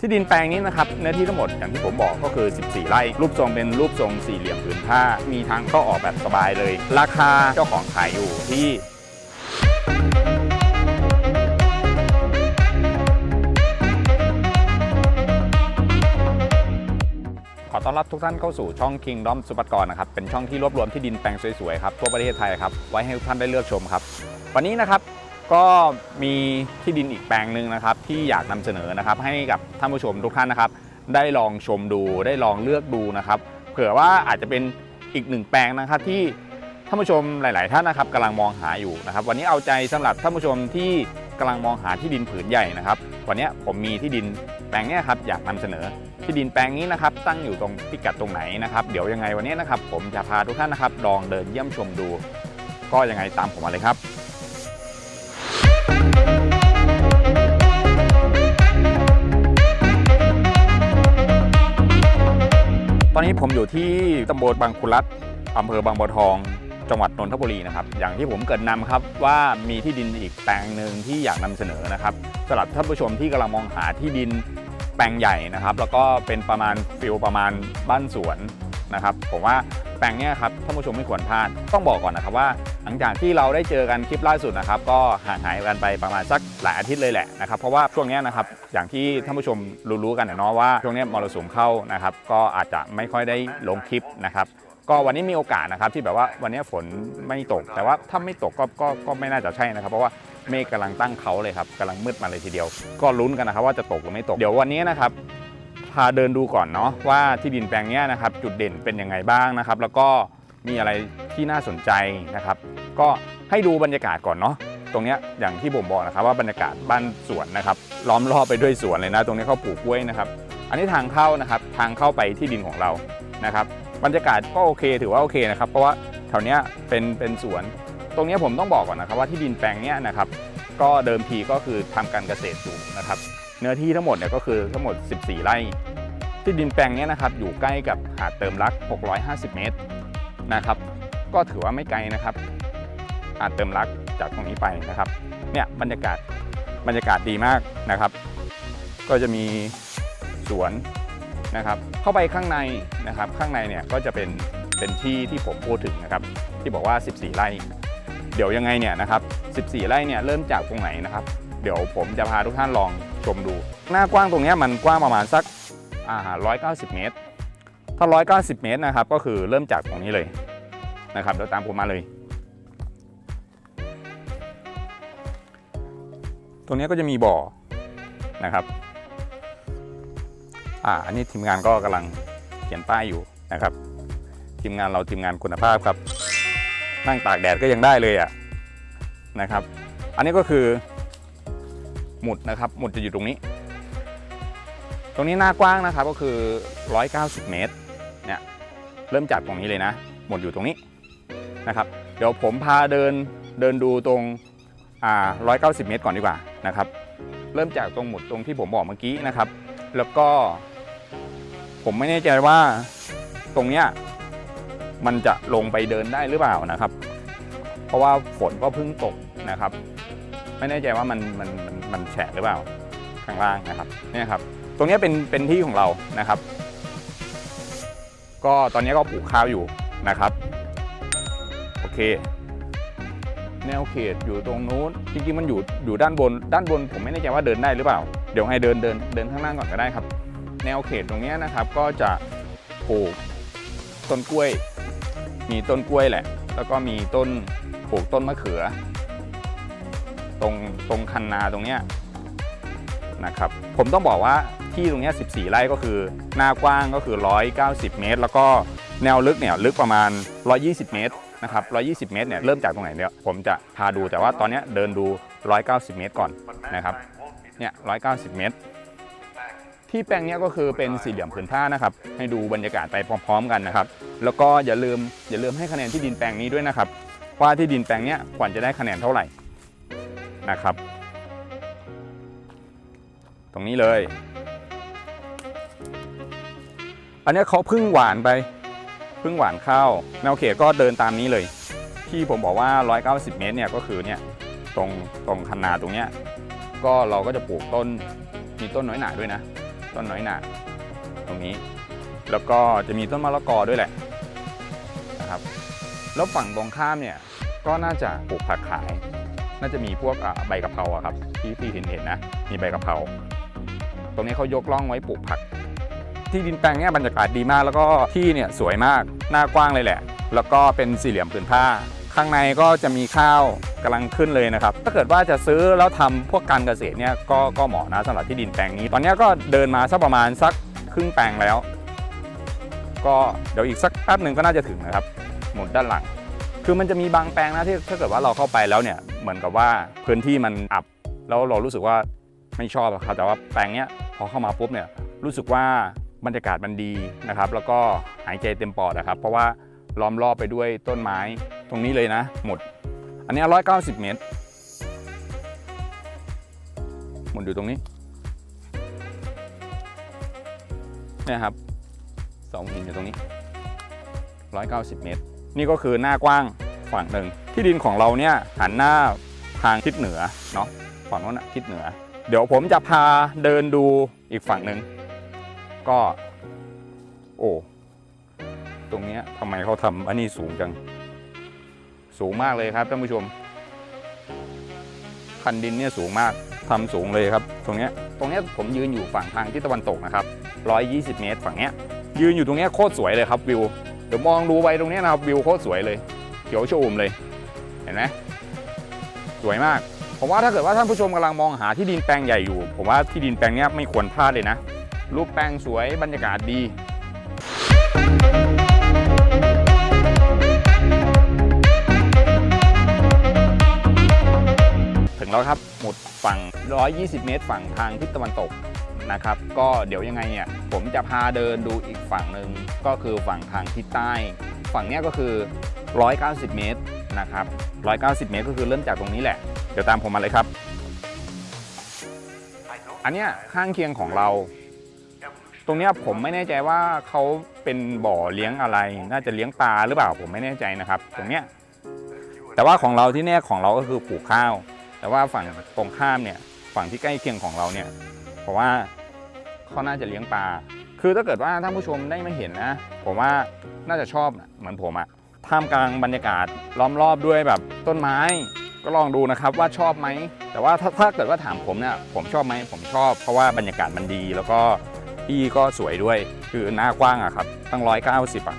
ที่ดินแปลงนี้นะครับเนื้อที่ทั้งหมดอย่างที่ผมบอกก็คือ 14 ไร่ รูปทรงเป็นรูปทรงสี่เหลี่ยมผืนผ้า มีทางเข้าออกแบบสบายเลย ราคาเจ้าของขายอยู่ที่ขอต้อนรับทุกท่านเข้าสู่ช่อง Kingdom สุปกรนะครับ เป็นช่องที่รวบรวมที่ดินแปลงสวยๆครับทั่วประเทศไทยครับ ไว้ให้ทุกท่านได้เลือกชมครับ วันนี้นะครับ ก็มีที่ดินอีกแปลงหนึ่งนะครับ ที่อยากนำเสนอนะครับ ให้กับท่านผู้ชมทุกท่านนะครับ ได้ลองชมดูได้ลองเลือกดูนะครับ เผื่อว่าอาจจะเป็นอีกหนึ่งแปลงนะครับที่ท่านผู้ชมหลาย ๆ ท่านนะครับกำลังมองหาอยู่นะครับ วันนี้เอาใจสำหรับท่านผู้ชมที่กำลังมองหาที่ดินผืนใหญ่นะครับ วันนี้ผมมีที่ดินแปลงนี้ครับอยากนำเสนอที่ดินแปลงนี้นะครับตั้งอยู่ตรงพิกัดตรงไหนนะครับ เดี๋ยวยังไงวันนี้นะครับ ผมจะพาทุกท่านนะครับลองเดินเยี่ยมชมดู ก็ยังไงตามผมมาเลยครับ อนนี้ผมอยู่ที่ตำบลบางคุรัตอำเภอบางบัวทอง จังหวัดนนทบุรีนะครับ อย่างที่ผมเกิดนำครับว่ามีที่ดินอีกแปลงหนึ่งที่อยากนำเสนอนะครับสำหรับท่านผู้ชมที่กำลังมองหาที่ดินแปลงใหญ่นะครับ แล้วก็เป็นประมาณฟิลประมาณบ้านสวน นะครับผมว่าแปลงเนี้ยครับท่านผู้ชมไม่ควรพลาดต้องบอกก่อนนะครับว่าหลังจากที่เราได้เจอกันคลิปล่าสุดนะครับก็ห่างหายกันไปประมาณสักหลายอาทิตย์เลยแหละนะครับเพราะว่าช่วงเนี้ยนะครับอย่างที่ท่านผู้ชมรู้ๆกันนะเนาะว่าช่วงเนี้ยมรสุมเข้านะครับก็อาจจะไม่ค่อยได้ลงคลิปนะครับก็วันนี้มีโอกาสนะครับที่แบบว่าวันนี้ฝนไม่ตก แต่ว่าถ้าไม่ตกก็ก็ก็ไม่น่าจะใช่นะครับ เพราะว่าเมฆกำลังตั้งเขาเลยครับกำลังมืดมาเลยทีเดียว ก็ลุ้นกันนะครับว่าจะตกหรือไม่ตกเดี๋ยววันนี้นะครับาเดินดูก่อนเนาะว่าที่ดินแปลงนี้นะครับจุดเด่นเป็นยังไงบ้างนะครับ แล้วก็มีอะไรที่น่าสนใจนะครับ ก็ให้ดูบรรยากาศก่อนเนาะตรงนี้อย่างที่ผมบอกนะครับว่าบรรยากาศบ้านสวนนะครับล้อมรอบไปด้วยสวนเลยนะ ตรงนี้เขาปลูกกล้วยนะครับ อันนี้ทางเข้านะครับทางเข้าไปที่ดินของเรานะครับ บรรยากาศก็โอเคถือว่าโอเคนะครับเพราะว่าแถวนี้เป็นเป็นสวน ตรงนี้ผมต้องบอกก่อนนะครับว่าที่ดินแปลงนี้นะครับก็เดิมทีก็คือทำการเกษตรอยู่นะครับ เนื้อที่ทั้งหมดเนี่ยก็คือทั้งหมด 14 ไร่ ที่ดินแปลงนี้นะครับอยู่ใกล้กับหาดเติมรัก 650 เมตรนะครับ ก็ถือว่าไม่ไกลนะครับหาดเติมรักจากตรงนี้ไปนะครับเนี่ยบรรยากาศบรรยากาศดีมากนะครับ ก็จะมีสวนนะครับ เข้าไปข้างในนะครับ ข้างในเนี่ยก็จะเป็นเป็นที่ที่ผมพูดถึงนะครับ ที่บอกว่า 14 ไร่ เดี๋ยวยังไงเนี่ยนะครับ 14 ไร่เนี่ยเริ่มจากตรงไหนนะครับ เดี๋ยวผมจะพาทุกท่านลองชมดู หน้ากว้างตรงนี้มันกว้างประมาณสัก อ่า190 เมตร ถ้า 190 เมตรนะครับ ก็คือเริ่มจากตรงนี้เลยนะครับเดี๋ยวตามผมมาเลย ตรงนี้ก็จะมีบ่อนะครับอ่าอันนี้ทีมงานก็กำลังเขียนป้ายอยู่นะครับ ทีมงานเราทีมงานคุณภาพครับ นั่งตากแดดก็ยังได้เลยอะนะครับ อันนี้ก็คือหมุดนะครับ หมุดจะอยู่ตรงนี้ ตรงนี้หน้ากว้างนะครับก็คือ 190 เมตรเนี่ยเริ่มจากตรงนี้เลยนะ หมดอยู่ตรงนี้นะครับ เดี๋ยวผมพาเดินเดินดูตรงอ่า190 เมตรก่อนดีกว่านะครับ เริ่มจากตรงหมุดตรงที่ผมบอกเมื่อกี้นะครับ แล้วก็ ผมไม่แน่ใจว่าตรงเนี้ยมันจะลงไปเดินได้หรือเปล่านะครับ เพราะว่าฝนก็เพิ่งตกนะครับ ไม่แน่ใจว่ามันมันมันมันแฉะหรือเปล่าข้างล่างนะครับเนี่ยครับ ตรงนี้เป็นเป็นที่ของเรานะครับ ก็ตอนนี้ก็ปลูกข้าวอยู่นะครับ โอเค แนวเขตอยู่ตรงนู้นจริงๆมันอยู่อยู่ด้านบน ด้านบนผมไม่แน่ใจว่าเดินได้หรือเปล่า เดี๋ยวให้เดินเดินเดินข้างล่างก่อนก็ได้ครับ แนวเขตตรงนี้นะครับก็จะปลูกต้นกล้วย มีต้นกล้วยแหละ แล้วก็มีต้นปลูกต้นมะเขือ ตรงตรงคันนาตรงเนี้ย นะครับผมต้องบอกว่าที่ตรงนี้14 ไร่ก็คือ หน้ากว้างก็คือ 190 เมตร แล้วก็แนวลึกเนี่ยลึกประมาณ 120 เมตรนะครับ120 เมตรเนี่ยเริ่มจากตรงไหนเนี่ยผมจะพาดูแต่ว่าตอนนี้เดินดู 190 เมตรก่อนนะครับเนี่ย190 เมตร ที่แปลงเนี้ยก็คือเป็นสี่เหลี่ยมผืนผ้านะครับ ให้ดูบรรยากาศไปพร้อม ๆ กันนะครับ แล้วก็อย่าลืมอย่าลืมให้คะแนนที่ดินแปลงนี้ด้วยนะครับ ว่าที่ดินแปลงเนี้ยควรจะได้คะแนนเท่าไหร่นะครับ รงนี้เลย อันนี้เขาพึ่งหวานไปพึ่งหวานข้าวแนวเขตก็เดินตามนี้เลย ที่ผมบอกว่า 190 เมตรเนี่ยก็คือเนี่ยตรงตรงคันนาตรงเนี้ยก็เราก็จะปลูกต้นมีต้นน้อยหนาด้วยนะ ต้นน้อยหนาตรงนี้ แล้วก็จะมีต้นมะละกอด้วยแหละนะครับแล้วฝั่งตรงข้ามเนี่ยก็น่าจะปลูกผักขาย น่าจะมีพวกใบกะเพราครับที่ที่เห็นเห็นนะมีใบกะเพรา ตรงนี้เขายกล่องไว้ปลูกผัก ที่ดินแปลงนี้บรรยากาศดีมาก แล้วก็ที่เนี่ยสวยมากหน้ากว้างเลยแหละ แล้วก็เป็นสี่เหลี่ยมผืนผ้า ข้างในก็จะมีข้าวกำลังขึ้นเลยนะครับ ถ้าเกิดว่าจะซื้อแล้วทำพวกการเกษตรเนี่ยก็ก็เหมาะนะสำหรับที่ดินแปลงนี้ ตอนนี้ก็เดินมาสักประมาณสักครึ่งแปลงแล้ว ก็เดี๋ยวอีกสักแป๊บหนึ่งก็น่าจะถึงนะครับ หมุนด้านหลัง คือมันจะมีบางแปลงนะที่ถ้าเกิดว่าเราเข้าไปแล้วเนี่ยเหมือนกับว่าพื้นที่มันอับ แล้วเรารู้สึกว่าไม่ชอบครับแต่ว่าแปลงเนี้ย พอเข้ามาปุ๊บเนี่ยรู้สึกว่าบรรยากาศมันดีนะครับ แล้วก็หายใจเต็มปอดนะครับ เพราะว่าล้อมรอบไปด้วยต้นไม้ตรงนี้เลยนะ หมด อันนี้ 190 เมตร หมุนอยู่ตรงนี้นี่ครับสองหินอยู่ตรงนี้ 190 เมตร นี่ก็คือหน้ากว้างฝั่งหนึ่งที่ดินของเราเนี่ยหันหน้าทางทิศเหนือเนาะฝั่งโน้นนะทิศเหนือ เดี๋ยวผมจะพาเดินดูอีกฝั่งหนึ่งก็ โอ้ตรงนี้ทำไมเขาทำอันนี้สูงจัง สูงมากเลยครับท่านผู้ชมคันดินเนี่ยสูงมากทำสูงเลยครับ ตรงนี้ตรงนี้ผมยืนอยู่ฝั่งทางทิศตะวันตกนะครับ 120 เมตรฝั่งเนี้ย ยืนอยู่ตรงนี้โคตรสวยเลยครับวิวเดี๋ยวมองดูไปตรงนี้นะครับวิวโคตรสวยเลยเขียวชอุ่มเลย เห็นไหมสวยมาก ผมว่าถ้าเกิดว่าท่านผู้ชมกำลังมองหาที่ดินแปลงใหญ่อยู่ ผมว่าที่ดินแปลงนี้ไม่ควรพลาดเลยนะ รูปแปลงสวยบรรยากาศดีถึงแล้วครับหมุดฝั่ง 120 เมตร ฝั่งทางทิศตะวันตกนะครับ ก็เดี๋ยวยังไงเนี่ย ผมจะพาเดินดูอีกฝั่งหนึ่งก็คือฝั่งทางทิศใต้ ฝั่งนี้ก็คือ 190 เมตร นะครับ190 เมตรก็คือเริ่มจากตรงนี้แหละ เดี๋ยวตามผมมาเลยครับ อันเนี้ยข้างเคียงของเรา ตรงเนี้ยผมไม่แน่ใจว่าเขาเป็นบ่อเลี้ยงอะไร น่าจะเลี้ยงปลาหรือเปล่าผมไม่แน่ใจนะครับ ตรงเนี้ยแต่ว่าของเราที่เนี่ยของเราก็คือปลูกข้าว แต่ว่าฝั่งตรงข้ามเนี่ยฝั่งที่ใกล้เคียงของเราเนี่ย เพราะว่าเขาน่าจะเลี้ยงปลาคือถ้าเกิดว่าท่านผู้ชมได้มาเห็นนะ ผมว่าน่าจะชอบนะเหมือนผมอะ ท่ามกลางบรรยากาศล้อมรอบด้วยแบบต้นไม้ ก็ลองดูนะครับว่าชอบไหม แต่ว่าถ้าถ้าเกิดว่าถามผมเนี่ยผมชอบไหมผมชอบ เพราะว่าบรรยากาศมันดี แล้วก็ที่ก็สวยด้วยคือหน้ากว้างอะครับตั้งร้อยเก้าสิบอะ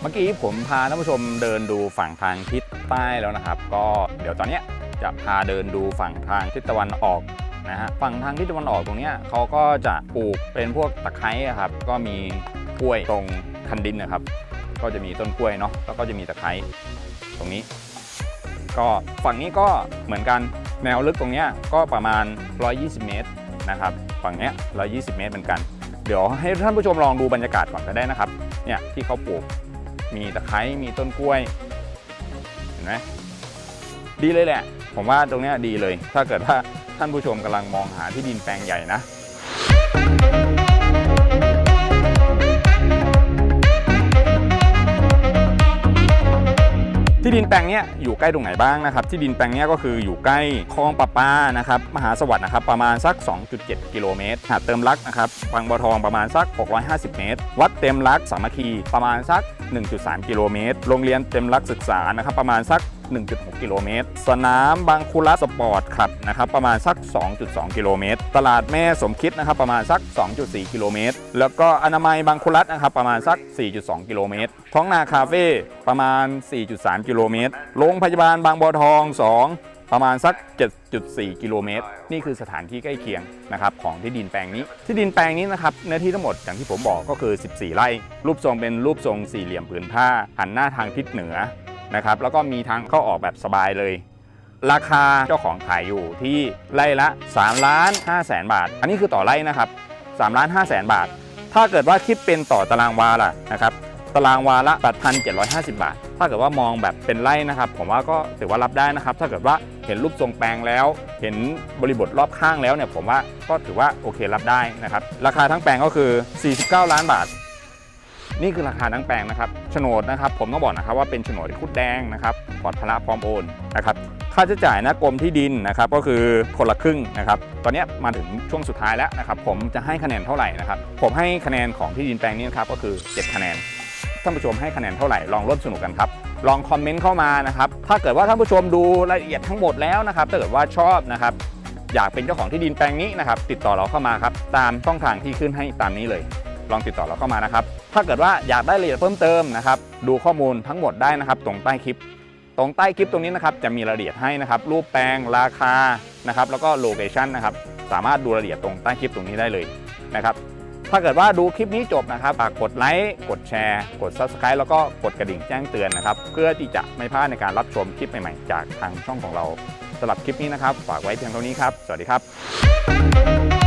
เมื่อกี้ผมพาท่านผู้ชมเดินดูฝั่งทางทิศใต้แล้วนะครับ ก็เดี๋ยวตอนนี้จะพาเดินดูฝั่งทางทิศตะวันออก นะฮะฝั่งทางทิศตะวันออกตรงนี้เขาก็จะปลูกเป็นพวกตะไคร้ครับก็มีกล้วยตรงคันดินนะครับ ก็จะมีต้นกล้วยเนาะแล้วก็จะมีตะไคร้ตรงนี้ ก็ฝั่งนี้ก็เหมือนกันแนวลึกตรงนี้ก็ประมาณ 120 เมตรนะครับฝั่งนี้ย120 เมตรเหมือนกัน เดี๋ยวให้ท่านผู้ชมลองดูบรรยากาศก่อนก็ได้นะครับเนี่ยที่เขาปลูกมีตะไคร้มีต้นกล้วยเห็นไหมดีเลยแหละ ผมว่าตรงนี้ดีเลย ถ้าเกิดว่า ท่านผู้ชมกำลังมองหาที่ดินแปลงใหญ่นะ ที่ดินแปลงเนี้ยอยู่ใกล้ตรงไหนบ้างนะครับที่ดินแปลงเนี้ยก็คืออยู่ใกล้คลองประปานะครับมหาสวัสดิ์นะครับประมาณสัก 2.7 กิโลเมตรหาดเติมรักนะครับบางบัวทองประมาณสัก 650 เมตร วัดเต็มรักสามัคคีประมาณสัก 1.3 กิโลเมตร โรงเรียนเต็มรักศึกษานะครับประมาณสัก1.6 กิโลเมตร สนามบางคุระสปอร์ตคลับนะครับประมาณสัก 2.2 กิโลเมตร ตลาดแม่สมคิดนะครับประมาณสัก 2.4 กิโลเมตร แล้วก็อนามัยบางคุรัตนะครับประมาณสัก 4.2 กิโลเมตร ท้องนาคาเฟ่ประมาณ 4.3 กิโลเมตร โรงพยาบาลบางบัวทอง 2 ประมาณสัก 7.4 กิโลเมตร นี่คือสถานที่ใกล้เคียงนะครับของที่ดินแปลงนี้ ที่ดินแปลงนี้นะครับเนื้อที่ทั้งหมดอย่างที่ผมบอกก็คือ 14 ไร่ รูปทรงเป็นรูปทรงสี่เหลี่ยมผืนผ้าหันหน้าทางทิศเหนือ นะครับแล้วก็มีทางเข้าออกแบบสบายเลย ราคาเจ้าของขายอยู่ที่ไร่ละ3ล้าน5แสนบาท อันนี้คือต่อไร่นะครับ3ล้าน5แสนบาท ถ้าเกิดว่าคิดเป็นต่อตารางวาล่ะนะครับตารางวาละ 8,750 บาท ถ้าเกิดว่ามองแบบเป็นไร่นะครับ ผมว่าก็ถือว่ารับได้นะครับ ถ้าเกิดว่าเห็นรูปทรงแปลงแล้ว เห็นบริบทรอบข้างแล้วเนี่ย ผมว่าก็ถือว่าโอเครับได้นะครับ ราคาทั้งแปลงก็คือ 49 ล้านบาท นี่คือราคาทั้งแปลงนะครับโฉนดนะครับ ผมต้องบอกนะครับว่าเป็นโฉนดคุดแดงนะครับปลอดภาระพร้อมโอนนะครับค่าใช้จ่ายนะกรมที่ดินนะครับก็คือคนละครึ่งนะครับตอนนี้มาถึงช่วงสุดท้ายแล้วนะครับผมจะให้คะแนนเท่าไหร่นะครับผมให้คะแนนของที่ดินแปลงนี้นะครับก็คือ 7 คะแนนท่านผู้ชมให้คะแนนเท่าไหร่ลองร่วมสนุกกันครับลองคอมเมนต์เข้ามานะครับถ้าเกิดว่าท่านผู้ชมดูรายละเอียดทั้งหมดแล้วนะครับถ้าเกิดว่าชอบนะครับอยากเป็นเจ้าของที่ดินแปลงนี้นะครับติดต่อเราเข้ามาครับตามช่องทางที่ขึ้นให้ตามนี้เลย ลองติดต่อเราเข้ามานะครับ ถ้าเกิดว่าอยากได้รายละเอียดเพิ่มเติมนะครับ ดูข้อมูลทั้งหมดได้นะครับ ตรงใต้คลิป ตรงใต้คลิปตรงนี้นะครับจะมีรายละเอียดให้นะครับ รูปแปลงราคานะครับ แล้วก็โลเคชันนะครับ สามารถดูรายละเอียดตรงใต้คลิปตรงนี้ได้เลยนะครับถ้าเกิดว่าดูคลิปนี้จบนะครับฝากกดไลค์ กดแชร์ กด Subscribe แล้วก็กดกระดิ่งแจ้งเตือนนะครับ เพื่อที่จะไม่พลาดในการรับชมคลิปใหม่ ๆ จากทางช่องของเราสำหรับคลิปนี้นะครับ ฝากไว้เพียงเท่านี้ครับ สวัสดีครับ